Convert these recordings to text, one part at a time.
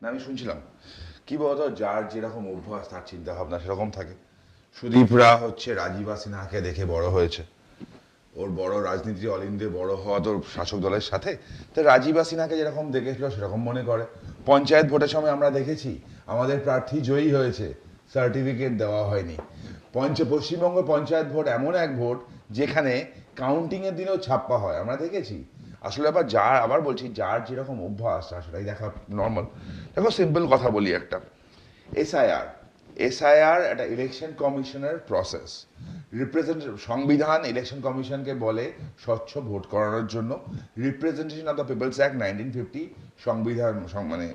না, আমি শুনছিলাম। কি বলতো, যার যেরকম অভ্যাস, তার চিন্তা ভাবনা সেরকম থাকে। সুদীপরা হচ্ছে রাজীবা সিনহাকে দেখে বড় হয়েছে। ওর বড় রাজনীতি অল ইন্ডিয়া বড় হওয়া তোর শাসক দলের সাথে। তো রাজীবা সিনহাকে যেরকম দেখেছিল, সেরকম মনে করে। পঞ্চায়েত ভোটের সময় আমরা দেখেছি, আমাদের প্রার্থী জয়ী হয়েছে সার্টিফিকেট দেওয়া হয়নি। পঞ্চ, পশ্চিমবঙ্গ পঞ্চায়েত ভোট এমন এক ভোট, যেখানে কাউন্টিংয়ের দিনেও ছাপ্পা হয়। আমরা দেখেছি আসলে আবার যার আবার বলছি, যার যেরকম অভ্যাস সেটাই দেখা নর্মাল দেখো সিম্পল কথা বলি একটা। এসআইআর এসআইআর একটা ইলেকশন কমিশনের প্রসেস রিপ্রেজেন্ট সংবিধান ইলেকশন কমিশনকে বলে স্বচ্ছ ভোট করানোর জন্য। Representation of the peoples act nineteen fifty সংবিধান মানে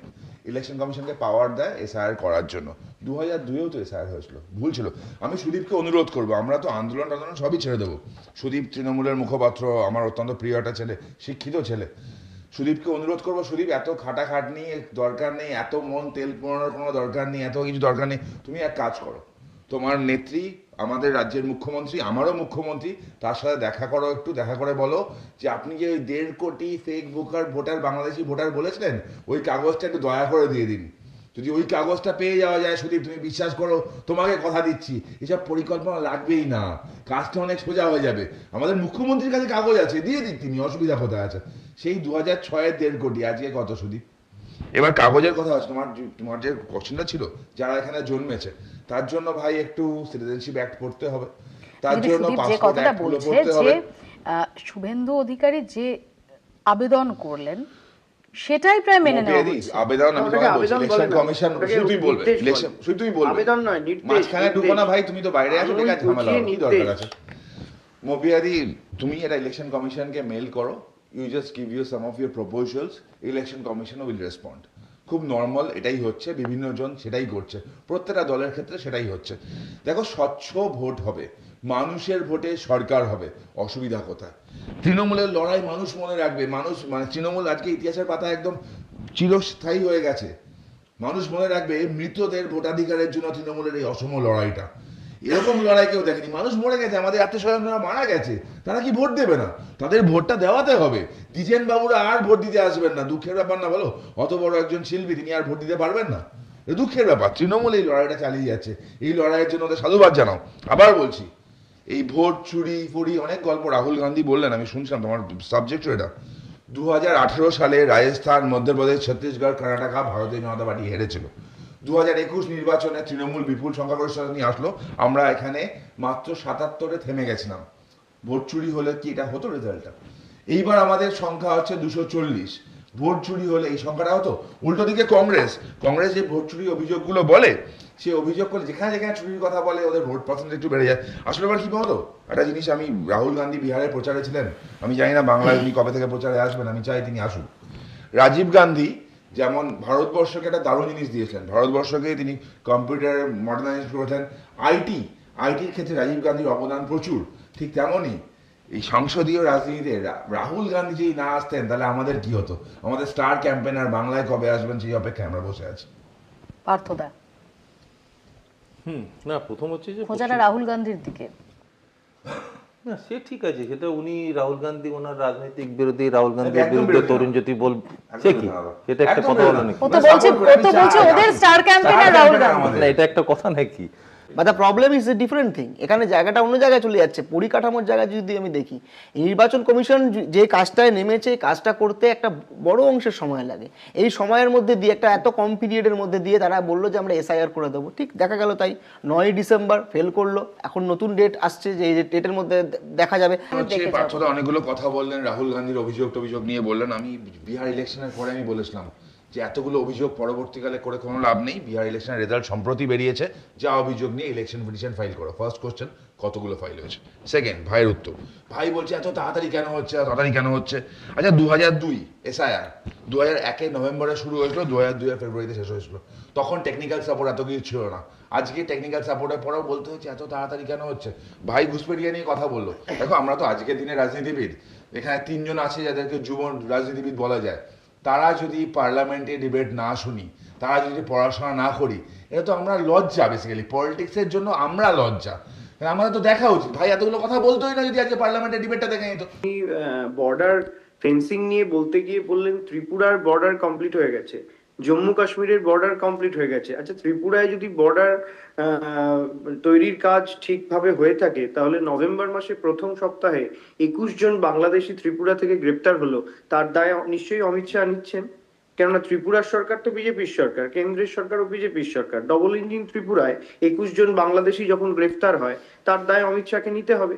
ইলেকশন কমিশনকে পাওয়ার দেয় এসআইআর করার জন্য। দু হাজার দুইয়েও তো এসআইআর হয়েছিল। ভুল ছিল। আমি সুদীপকে অনুরোধ করব, আমরা তো আন্দোলন টান্দোলন সবই ছেড়ে দেবো। সুদীপ তৃণমূলের মুখপাত্র, আমার অত্যন্ত প্রিয় একটা ছেলে, শিক্ষিত ছেলে। সুদীপকে অনুরোধ করব, সুদীপ, এত খাটাখাটনি দরকার নেই, এত মন তেল পোড়ানোর কোনো দরকার নেই, এত কিছু দরকার নেই। তুমি এক কাজ করো, তোমার নেত্রী আমাদের রাজ্যের মুখ্যমন্ত্রী, আমারও মুখ্যমন্ত্রী, তার সাথে দেখা করো একটু, দেখা করে বলো যে আপনি যে ওই দেড় কোটি fake voter voter Bangladeshi voter বলেছিলেন, ওই কাগজটা একটু দয়া করে দিয়ে দিন। যদি ওই কাগজটা পেয়ে যাওয়া যায়, সুদীপ, তুমি বিশ্বাস করো, তোমাকে কথা দিচ্ছি, এসব পরিকল্পনা লাগবেই না। কাজটা অনেক সোজা হয়ে যাবে। আমাদের মুখ্যমন্ত্রীর কাছে কাগজ আছে, দিয়ে দিক তিনি অসুবিধা কোথায় আছে? সেই দু হাজার ছয়ের দেড় কোটি, আজকে কত, সুদীপ? এবার কাগজের কথা আছে তোমার তোমার যে কোশ্চেনটা ছিল যারা এখানে জন্মেছে তার জন্য ভাই একটু সিটিজেনশিপ অ্যাক্ট পড়তে হবে। তার জন্য পাসপোর্ট বলছে পড়তে হবে। শুভেন্দু অধিকারী যে আবেদন করলেন সেটাই প্রায় মেনে নেওয়া হচ্ছে আবেদন আমি তোমাকে বলছি ইলেকশন কমিশন শুধু তুই বলবে। ইলেকশন শুধু তুই বলবে। আবেদন নয়, নির্দেশ, মাঝখানে ঢুকো না ভাই তুমি তো বাইরে আছো ঠিক আছে ঝামেলা কি দরকার। আছে? মবিয়াদি তুমি এটা ইলেকশন কমিশনকে মেল করো you just give you some of your proposals election commission will respond খুব নর্মাল এটাই হচ্ছে, বিভিন্ন জন সেটাই করছে। প্রত্যেকটা দলের ক্ষেত্রে সেটাই হচ্ছে। দেখো, স্বচ্ছ ভোট হবে, মানুষের ভোটে সরকার হবে, অসুবিধা কোথায়? তৃণমূলের লড়াই মানুষ মনে রাখবে, মানুষ মানে তৃণমূল আজকে ইতিহাসের পাতা একদম চিরস্থায়ী হয়ে গেছে। মানুষ মনে রাখবে, মৃতদের ভোটাধিকারের জন্য তৃণমূলের এই অসম লড়াইটা। এরকম লড়াই কেউ দেখেনি। মানুষ মরে গেছে, আমাদের আত্মীয় স্বজনরা মারা গেছে, তারা কি ভোট দেবে না? তাদের ভোটটা দেওয়াতে হবে। দ্বিজেন বাবুরা আর ভোট দিতে আসবেন না। দুঃখের ব্যাপার না, বলো। অত বড় একজন শিল্পী, তিনি আর ভোট দিতে পারবেন না। দুঃখের ব্যাপার। তৃণমূল এই লড়াইটা চালিয়ে যাচ্ছে। এই লড়াইয়ের জন্য ওদের সাধুবাদ জানাও। আবার বলছি, এই ভোট, চুরি, ফুরি, অনেক গল্প রাহুল গান্ধী বললেন, আমি শুনছিলাম তোমার সাবজেক্ট এটা। দু হাজার আঠেরো সালে রাজস্থান, মধ্যপ্রদেশ, ছত্তিশগড়, কর্ণাটকা, ভারতীয় জনতা পার্টি হেরেছিল। দু হাজার একুশ নির্বাচনে তৃণমূল বিপুল সংখ্যাগরিষ্ঠতা নিয়ে আসলো। আমরা এখানে মাত্র সাতাত্তরে থেমে গেছিলাম। ভোট চুরি হলে কি এটা হতো রেজাল্টটা এইবার আমাদের সংখ্যা হচ্ছে দুশো চল্লিশ। ভোট চুরি হলে এই সংখ্যাটা হতো? উল্টো দিকে কংগ্রেস। কংগ্রেস যে ভোট চুরি অভিযোগগুলো বলে, সে অভিযোগ করে যেখানে যেখানে চুরির কথা বলে, ওদের ভোট পার্সেন্ট একটু বেড়ে যায়। আসলে এবার কি বলতো? একটা জিনিস আমি রাহুল গান্ধী বিহারে প্রচারে ছিলেন। আমি জানি না বাংলায় উনি কবে থেকে প্রচারে আসবেন, আমি চাই তিনি আসুন রাজীব গান্ধী যেমন ভারতবর্ষকে একটা দারুণ জিনিস দিয়েছিলেন। ভারতবর্ষকে তিনি কম্পিউটার মডার্নাইজ করেছেন। আইটি আইটির ক্ষেত্রে রাজীব গান্ধীর অবদান প্রচুর। ঠিক তেমনই এই সংসদীয় রাজনীতিতে রাহুল গান্ধী যদি না আসতেন তাহলে আমাদের কি হতো? আমাদের স্টার ক্যাম্পেনার বাংলায় কবে আসবেন সেই অপেক্ষায় আমরা বসে আছি। পার্থদা। হুম না প্রথম হচ্ছে যে খোঁজাটা রাহুল গান্ধীর দিকে। না সে ঠিক আছে সেটা উনি রাহুল গান্ধী ওনার রাজনৈতিক বিরোধী রাহুল গান্ধীর বিরুদ্ধে তরুণ। জ্যোতি বল সে কি? সেটা একটা কথা হলো নাকি? ও তো বলছে ও তো বলছে ওদের স্টার ক্যাম্পেইনার রাহুল গান্ধী। না এটা একটা কথা নাকি? But the problem is a different thing এখানে জায়গাটা অন্য জায়গায় চলে যাচ্ছে। পরিকাঠামোর জায়গায় যদি আমি দেখি নির্বাচন কমিশন যে- যে কাজটায় নেমেছে কাজটা করতে একটা বড় অংশের সময় লাগে। এই সময়ের মধ্যে দিয়ে একটা এত কম পিরিয়ডের মধ্যে দিয়ে তারা বলল যে আমরা এসআইআর করে দেবো। ঠিক দেখা গেল তাই। নয় ডিসেম্বর ফেল করল। এখন নতুন ডেট আসছে যে এই ডেটের মধ্যে দেখা যাবে। অনেকগুলো কথা বললেন। রাহুল গান্ধীর অভিযোগ টভিযোগ নিয়ে বললেন। আমি বিহার ইলেকশনের পরে আমি বলেছিলাম। যে এতগুলো অভিযোগ পরবর্তীকালে করে কোনো লাভ নেই। বিহার ইলেকশনের রেজাল্ট সম্প্রতি বেরিয়েছে। যা অভিযোগ নিয়ে ইলেকশন পিটিশন ফাইল করো। ফার্স্ট কোশ্চেন কতগুলো ফাইল হয়েছে? সেকেন্ড ভাইয়ের উত্তর। ভাই বলছে, এত তাড়াতাড়ি কেন হচ্ছে? তাড়াতাড়ি কেন হচ্ছে? আচ্ছা দু হাজার দুই এসআইআর দু হাজার একে নভেম্বরে শুরু হয়েছিল দু হাজার দুই ফেব্রুয়ারিতে শেষ হয়েছিল। তখন টেকনিক্যাল সাপোর্ট এত কিছু ছিল না। আজকে টেকনিক্যাল সাপোর্টের পরেও বলতে হচ্ছে, এত তাড়াতাড়ি কেন হচ্ছে? ভাই ঘুষপেটিয়া নিয়ে কথা বলল। দেখো, আমরা তো আজকের দিনে রাজনীতিবিদ। এখানে তিনজন আছে যাদেরকে যুব রাজনীতিবিদ বলা যায়। তারা যদি পার্লামেন্টে ডিবেট না শুনি, তারা যদি পড়াশোনা না করি, এটা তো আমরা লজ্জা বেসিক্যালি পলিটিক্সের জন্য আমরা লজ্জা। আমাদের তো দেখা উচিত। ভাই, এতগুলো কথা বলতোই না যদি আজকে পার্লামেন্টে ডিবেটটা দেখে নিত। বর্ডার ফেন্সিং নিয়ে বলতে গিয়ে বললেন, ত্রিপুরার বর্ডার কমপ্লিট হয়ে গেছে। জম্মু কাশ্মীরের বর্ডার কমপ্লিট হয়ে গেছে। আচ্ছা ত্রিপুরায় যদি বর্ডার তৈরির কাজ ঠিকভাবে হয়ে থাকে, তাহলে নভেম্বর মাসে প্রথম সপ্তাহে একুশ জন বাংলাদেশি ত্রিপুরা থেকে গ্রেপ্তার হলো। তার দায় নিশ্চয়ই অমিত শাহ নিচ্ছেন। কেননা ত্রিপুরার সরকার তো বিজেপির সরকার, কেন্দ্রের সরকারও বিজেপির সরকার। ডবল ইঞ্জিন ত্রিপুরায় একুশ জন বাংলাদেশি যখন গ্রেফতার হয়, তার দায় অমিত শাহকে নিতে হবে।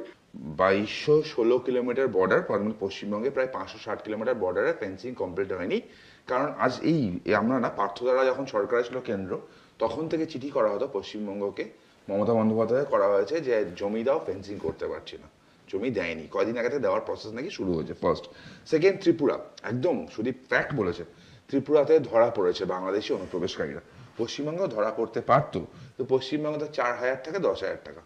বাইশশো ষোলো কিলোমিটার বর্ডার পশ্চিমবঙ্গে প্রায় পাঁচশো ষাট কিলোমিটার বর্ডারে ফেন্সিং কমপ্লিট হয়নি। কারণ আজ এই আমরা না পার্থদ্বারা যখন সরকার ছিল কেন্দ্র, তখন থেকে চিঠি করা হতো পশ্চিমবঙ্গকে। মমতা বন্দ্যোপাধ্যায় করা হয়েছে যে, জমি দাও ফেন্সিং করতে পারছি না। জমি দেয়নি। কয়দিন আগে দেওয়ার প্রসেস নাকি শুরু হয়েছে ফার্স্ট সেকেন্ড ত্রিপুরা। একদম শুধু ফ্যাক্ট বলেছে, ত্রিপুরাতে ধরা পড়েছে বাংলাদেশি অনুপ্রবেশকারীরা। পশ্চিমবঙ্গেও ধরা পড়তে পারতো। তো পশ্চিমবঙ্গে তো চার হাজার টাকা দশ হাজার টাকা।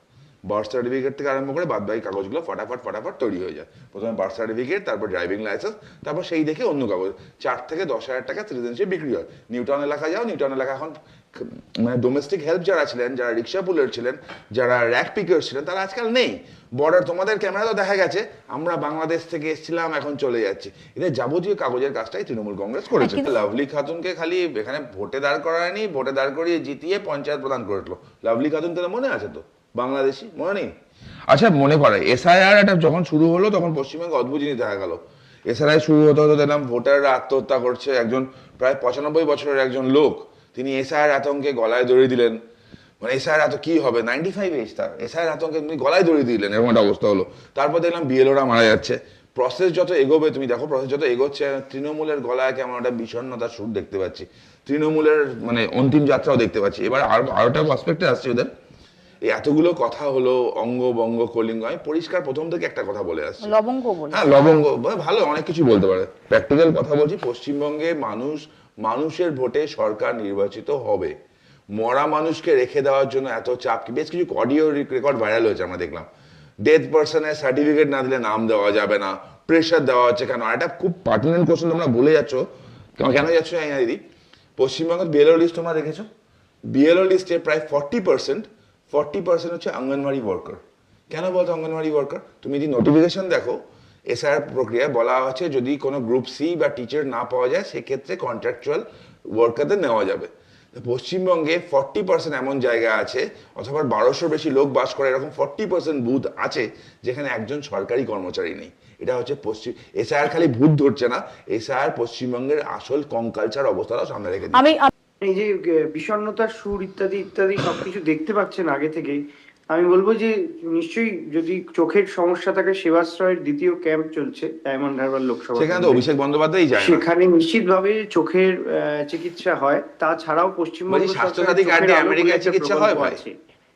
বার্থ সার্টিফিকেট থেকে আরম্ভ করে বাদ বাকি কাগজগুলো ফটাফট ফটাফট তৈরি হয়ে যায়। প্রথমে বার্থ সার্টিফিকেট তারপর ড্রাইভিং লাইসেন্স তারপর সেই দেখে অন্য কাগজ। চার থেকে দশ হাজার টাকা সিটিজেনশিপ বিক্রি হয়। নিউটাউন এলাকা যাও নিউটাউন এলাকা এখন মানে ডোমেস্টিক হেল্প যারা ছিলেন যারা রিক্সা পুলের ছিলেন যারা র্যাক পিকার ছিলেন তারা আজকাল নেই। বর্ডার তোমাদের ক্যামেরা তো দেখা গেছে আমরা বাংলাদেশ থেকে এসেছিলাম এখন চলে যাচ্ছি। এদের যাবতীয় কাগজের কাজটাই তৃণমূল কংগ্রেস করেছে। লাভলি খাতুনকে খালি এখানে ভোটে দাঁড় করায়নি ভোটে দাঁড় করিয়ে জিতিয়ে পঞ্চায়েত প্রদান করেছিল। লাভলি খাতুন তাহলে মনে আছে তো? বাংলাদেশি, মনে নেই। আচ্ছা মনে করে এসআইআর একটা যখন শুরু হলো, তখন পশ্চিমবঙ্গে অদ্ভুত জিনিস দেখা গেল। এসআইআর শুরু হতে হতে দেখলাম ভোটাররা আত্মহত্যা করছে, একজন প্রায় পঁচানব্বই বছরের একজন লোক, তিনি এসআইআর আতঙ্কে গলায় দড়ি দিলেন। মানে এসআইআর এত কি হবে? নাইনটি ফাইভ এজ তার। এসআইআর আতঙ্কে তুমি গলায় দড়ি দিলেন, এরকম একটা অবস্থা হলো। তারপর দেখলাম বিএলওরা মারা যাচ্ছে। প্রসেস যত এগোবে, তুমি দেখো প্রসেস যত এগোচ্ছে তৃণমূলের গলায় কেমন একটা বিষণ্ণতার সুর দেখতে পাচ্ছি। তৃণমূলের মানে অন্তিম যাত্রাও দেখতে পাচ্ছি। এবার আরও আরোটা পার্সপেক্টে আসছে ওদের। এই এতগুলো কথা হলো অঙ্গ বঙ্গ কলিঙ্গ আমি পরিষ্কার প্রথম থেকে একটা কথা বলে আসছি। লবঙ্গ হ্যাঁ লবঙ্গ ভালো অনেক কিছু বলতে পারে। প্র্যাকটিক্যাল কথা বলছি পশ্চিমবঙ্গে মানুষ মানুষের ভোটে সরকার নির্বাচিত হবে। মরা মানুষকে রেখে দেওয়ার জন্য এত চাপ কি? বেশ কিছু অডিও রেকর্ড ভাইরাল হয়েছে আমরা দেখলাম। ডেথ পার্সনের সার্টিফিকেট না দিলে নাম দেওয়া যাবে না প্রেশার দেওয়া হচ্ছে কেন? এটা খুব পার্টিনেন্ট কোশ্চেন তোমরা বলে যাচ্ছ। কেন কেন যাচ্ছ জানি না দিদি। পশ্চিমবঙ্গের বিএলও লিস্ট তোমরা দেখেছ? বিএলও লিস্টে প্রায় ফর্টি পার্সেন্ট ফর্টি পার্সেন্ট হচ্ছে অঙ্গনওয়াড়ি ওয়ার্কার কেন বলতো অঙ্গনওয়াড়ি ওয়ার্কার তুমি যদি নোটিফিকেশন দেখো এসআর প্রক্রিয়ায় বলা আছে যদি কোনো গ্রুপ সি বা টিচার না পাওয়া যায়, সেক্ষেত্রে কন্ট্রাকচুয়াল ওয়ার্কারদের নেওয়া যাবে। পশ্চিমবঙ্গে ফর্টি পার্সেন্ট এমন জায়গা আছে, অথবা বারোশোর বেশি লোক বাস করে, এরকম ফর্টি পার্সেন্ট বুথ আছে, যেখানে একজন সরকারি কর্মচারী নেই। এটা হচ্ছে পশ্চিম এসআর খালি ভূত ধরছে না এসআর পশ্চিমবঙ্গের আসল কঙ্কালচার অবস্থাটাও সামনে রেখে। আমি এই যে বিষণ্ণতার সুর ইত্যাদি ইত্যাদি সবকিছু দেখতে পাচ্ছেন আগে থেকেই আমি বলব যে নিশ্চয়ই যদি চোখের সমস্যা থাকে সেবাশ্রয়ের দ্বিতীয় ক্যাম্প চলছে ডায়মন্ড হারবার লোকসভা সেখানে তো। অভিষেক যায় সেখানে নিশ্চিতভাবে চোখের চিকিৎসা হয় তাছাড়াও পশ্চিমবঙ্গ স্বাস্থ্যসাথী কার্ডে আমেরিকায় চিকিৎসা হয় ভাই?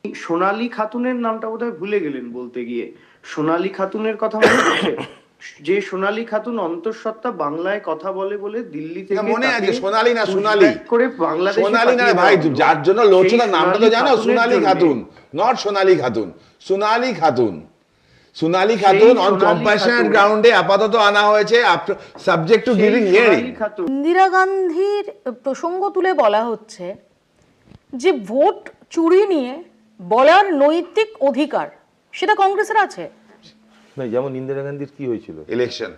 সোনালী খাতুনের নামটা বোধহয় ভুলে গেলেন বলতে গিয়ে সোনালী খাতুনের কথা মনে? যে সোনালী খাতুন অন্তঃসত্ত্বা বাংলায় কথা বলে বলে দিল্লি থেকে মনে আছে, সোনালী না, সোনালী। করে বাংলাদেশে সোনালী না ভাই যার জন্য তার নামটা তো জানো? Sonali Khatun not Sonali Khatun Sonali Khatun Sonali Khatun on Khatun. গ্রাউন্ডে আপাতত আনা হয়েছে subject to giving hearing Indira গান্ধীর প্রসঙ্গ তুলে বলা হচ্ছে যে ভোট চুরি নিয়ে বলার নৈতিক অধিকার সেটা কংগ্রেসের আছে। না যেমন ইন্দিরা গান্ধীর কি হয়েছিল? ইলেকশন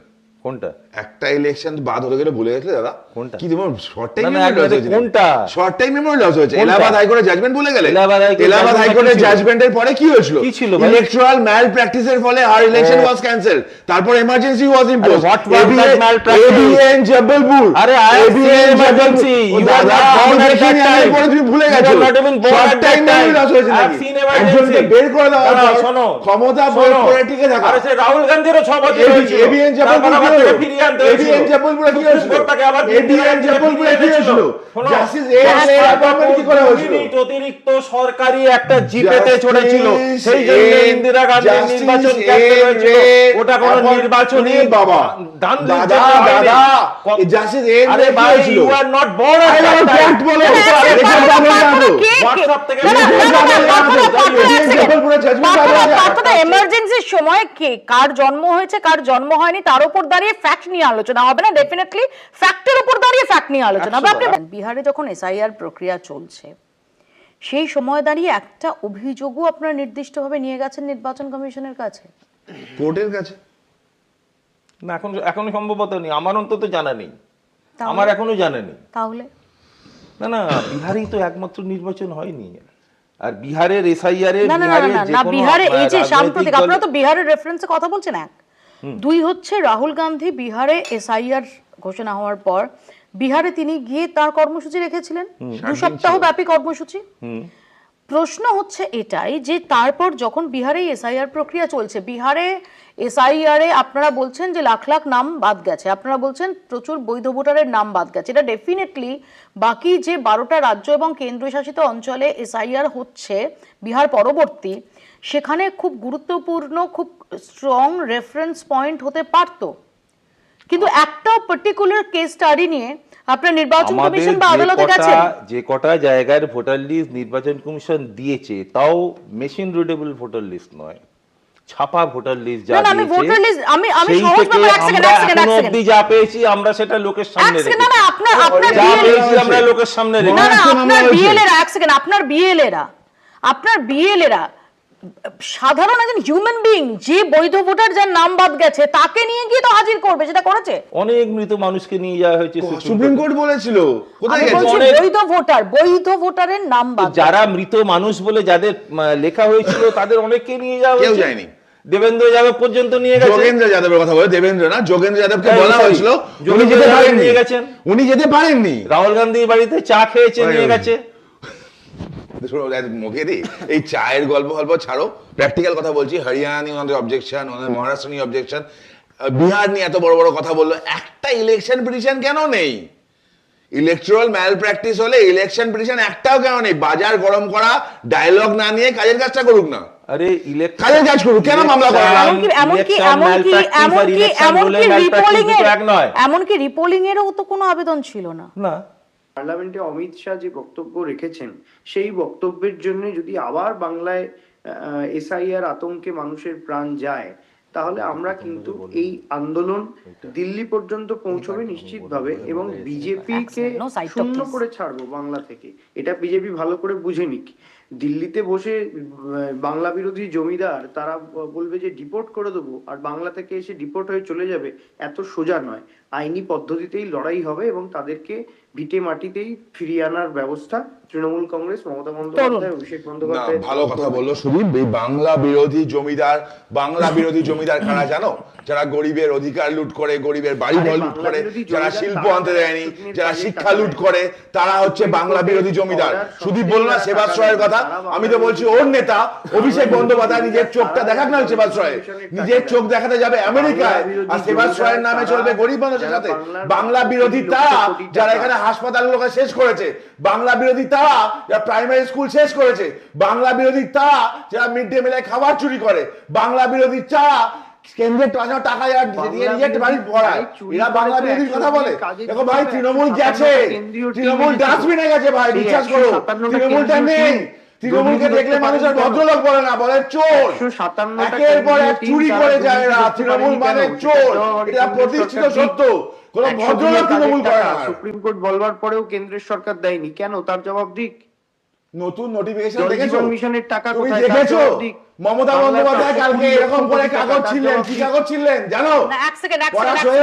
কোনটা? একটা ইলেকশন বাদ হতে গেলে ভুলে গেছিলে দাদা? কোনটা? কি তোমার শর্ট টাইম কোনটা? শর্ট টাইম মেমোরি লস হয়েছে। এলাহাবাদ হাইকোর্টের জাজমেন্ট ভুলে গেলে। এলাহাবাদ হাইকোর্টের? জাজমেন্টের পরে কি হয়েছিল? কি ছিল ইলেকট্রাল ম্যাল প্র্যাকটিসের ফলে আর ইলেকশন ওয়াজ ক্যান্সেল তারপর emergency was impose what was that malpractice? ABN আরে, at দেখিনি, that আমি time. পরে তুমি ভুলে গেছো। টাইম মেমোরি লস হয়েছে নাকি? emergency. বের করে পর শোনো, ক্ষমতা। প্রয়োগ করে টিকে থাকা আরে সে রাহুল গান্ধীরও বছর এবিএন মিনিট অতিরিক্ত সরকারি একটা জিপেতে চড়েছিল সেই জন্য ইন্দিরা নির্বাচন রে- ওটা কোনো নির্বাচনী বাবা দাদা দাদা আরে ভাই ইউ আর নট বলো। হোয়াটসঅ্যাপ থেকে হয়েছে। এমার্জেন্সির সময় কে? কার জন্ম হয়েছে কার জন্ম হয়নি তার উপর দাঁড়িয়ে ফ্যাক্ট নিয়ে আলোচনা হবে না ডেফিনেটলি ফ্যাক্টের উপর দাঁড়িয়ে ফ্যাক্ট নিয়ে আলোচনা হবে। আপনি বিহারে যখন এসআইআর প্রক্রিয়া চলছে সেই সময় দাঁড়িয়ে একটা অভিযোগও আপনারা নির্দিষ্টভাবে নিয়ে গেছেন নির্বাচন কমিশনের কাছে? কোর্টের কাছে? না এখন এখনও সম্ভবত নেই। আমার অন্তত জানা নেই? আমার এখনও জানা নেই। তাহলে? না না বিহারেই তো একমাত্র নির্বাচন হয়নি। আর বিহারের এসআইআর এর বিহারে এই যে সাম্প্রতিক আপনারা তো বিহারের রেফারেন্সে কথা বলছেন এক দুই হচ্ছে রাহুল গান্ধী বিহারে এসআইআর ঘোষণা হওয়ার পর বিহারে তিনি গিয়ে তার কর্মসূচি রেখেছিলেন। দু সপ্তাহ ব্যাপী কর্মসূচি। প্রশ্ন হচ্ছে এটাই যে তারপর যখন বিহারে এসআইআর প্রক্রিয়া চলছে বিহারে এসআইআর এ আপনারা বলছেন যে লাখ লাখ নাম বাদ গেছে। আপনারা বলছেন প্রচুর বৈধ ভোটারের নাম বাদ গেছে। এটা ডেফিনেটলি বাকি যে বারোটা রাজ্য এবং কেন্দ্রশাসিত অঞ্চলে এসআইআর হচ্ছে বিহার পরবর্তী সেখানে খুব গুরুত্বপূর্ণ খুব স্ট্রং রেফারেন্স পয়েন্ট হতে পারতো। কিন্তু একটা পার্টিকুলার কেস স্টাডি নিয়ে আপনার নির্বাচন কমিশন বা আদালতে গেছেন? যে কটা জায়গার ভোটার লিস্ট নির্বাচন কমিশন দিয়েছে তাও মেশিন রিডেবল ভোটার লিস্ট নয়। ছাপা ভোটার লিস্ট যা না, না, আমি voter list- আমি- আমি সহজ ব্যাপার, এক আমরা এক second, এক। অবধি যা পেয়েছি আমরা সেটা লোকের সামনে এক না, না, আপনার- আপনার যা পেয়েছি আমরা লোকের সামনে না রেখেছি। না এখন আপনার আমরা বিএলএরা এক সেকেন্ড আপনার বিএলএরা আপনার বিএলএরা সাধারণ একজন হিউম্যান বিং যে বৈধ ভোটার যার নাম বাদ গেছে তাকে নিয়ে গিয়ে তো হাজির করবে সেটা করেছে? অনেক মৃত মানুষকে নিয়ে যাওয়া হয়েছে সুপ্রিম কোর্ট। বলেছিল। কোথায় গেছে? বৈধ ভোটার বৈধ ভোটারের নাম বাদ যারা মৃত মানুষ বলে যাদের লেখা হয়েছিল তাদের অনেককে নিয়ে যাওয়া কেউ হয়েছে। যায়নি। দেবেন্দ্র যাদব পর্যন্ত নিয়ে গেছে। যোগেন্দ্র যাদবের কথা বলে দেবেন্দ্র না যোগেন্দ্র যাদবকে হ্যাঁ, বলা হয়েছিল উনি যেতে পারেননি। নিয়ে গেছেন। উনি যেতে পারেননি। রাহুল গান্ধীর বাড়িতে চা খেয়েছে নিয়ে গেছে। মুখে এই চায়ের গল্প গল্প ছাড়ো। প্র্যাকটিক্যাল কথা বলছি হরিয়ানা নিয়ে ওনাদের অবজেকশন ওনাদের মহারাষ্ট্র নিয়ে অবজেকশন বিহার নিয়ে এত বড় বড় কথা বলল একটা ইলেকশন পিটিশন কেন নেই? ইলেকট্রাল ম্যাল প্র্যাকটিস হলে ইলেকশন পিটিশন একটাও কেন নেই? বাজার গরম করা ডায়লগ না নিয়ে কাজের কাজটা করুক না। আরে ইলেকশন কাজের কাজ করুক, কেন মামলা করে? এমনকি এমনকি এমনকি এমনকি এমনকি রিপোলিং এর এমনকি রিপোলিং এরও তো কোনো আবেদন ছিল না। না। পার্লামেন্টে অমিত শাহ যে বক্তব্য রেখেছেন সেই বক্তব্যের জন্য যদি আবার বাংলায় এসআইআর আতঙ্কে মানুষের প্রাণ যায় তাহলে আমরা কিন্তু এই আন্দোলন দিল্লি পর্যন্ত পৌঁছবে নিশ্চিতভাবে এবং বিজেপি কে শূন্য করে ছাড়বো বাংলা থেকে। এটা বিজেপি ভালো করে বুঝে নিক। দিল্লিতে বসে আহ, বাংলা বিরোধী জমিদার তারা বলবে যে ডিপোর্ট করে দেবো। আর বাংলা থেকে এসে ডিপোর্ট হয়ে চলে যাবে এত সোজা নয়। আইনি পদ্ধতিতেই লড়াই হবে এবং তাদেরকে ভিটে মাটিতেই ফিরিয়ে আনার ব্যবস্থা তৃণমূল কংগ্রেস মমতা বন্দ্যোপাধ্যায় অভিষেক বন্দ্যোপাধ্যায়। ভালো কথা বলল সুদীপ এই বাংলা বিরোধী জমিদার বাংলা বিরোধী জমিদার কারা জানো? যারা গরিবের অধিকার লুট করে গরিবের বাড়ি ঘর লুট করে যারা শিল্প আনতে দেয়নি যারা শিক্ষা লুট করে তারা হচ্ছে বাংলা বিরোধী জমিদার। সুদীপ বলল না যারা সেবাস টাকা রায়ের নেয়, কথা তারা আমি তো বলছি, ওর নেতা, অভিষেক বন্দ্যোপাধ্যায় নিজের চোখটা দেখাক না সেবাস রায় নিজের চোখ দেখাতে যাবে আমেরিকায়। আর সেবাস রায়ের নামে চলবে গরিব মানুষের সাথে। বাংলা বিরোধী তারা যারা এখানে হাসপাতালগুলোকে শেষ করেছে, বাংলা বিরোধী তারা যারা প্রাইমারি স্কুল শেষ করেছে, বাংলা বিরোধী তারা যারা মিড ডে মিলে খাবার চুরি করে, বাংলা বিরোধী তারা কেন্দ্রের টাকা টাকা নিজের বাড়ি পড়ায় এরা বাংলা বিরোধীর কথা বলে। দেখো ভাই, তৃণমূল গেছে। তৃণমূল ডাস্টবিনে গেছে ভাই, বিশ্বাস করো। তৃণমূলটা নেই। তৃণমূলকে দেখলে মানুষ আর ভদ্রলোক বলে না বলে চোর। একের পর এক চুরি করে যায় এরা তৃণমূল মানে চোর। এটা প্রতিষ্ঠিত সত্য। কোন ভদ্রলোক তৃণমূল করে না। সুপ্রিম কোর্ট বলবার পরেও কেন্দ্রের সরকার দেয়নি। কেন? তার জবাব দিক। নতুন নোটিফিকেশন দেখেছ? মিশনের টাকা কোথায়? দেখেছ। মমতা বন্দ্যোপাধ্যায় কালকে এরকম করে কাগজ ছিলেন কি কাগজ ছিলেন? জানো? এক সেকেন্ড এক সেকেন্ড হয়ে